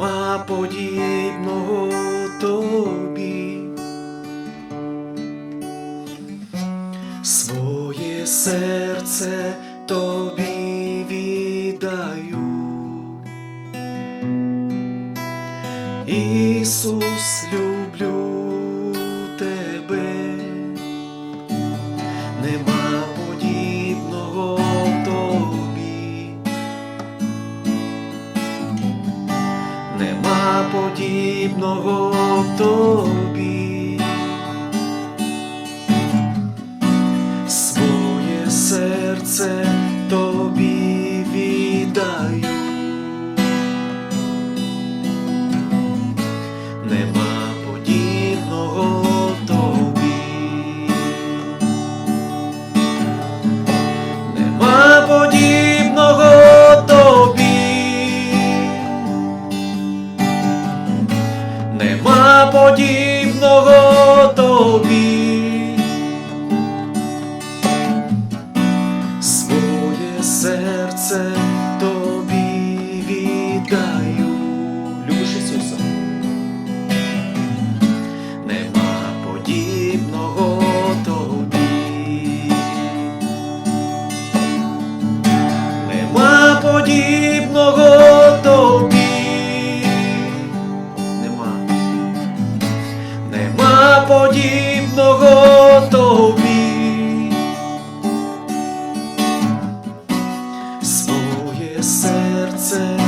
нема подібного тобі. Своє серце тобі віддаю. Ісус, люблю нема подібного тобі, своє серце нема подібного подібного тобі, своє серце.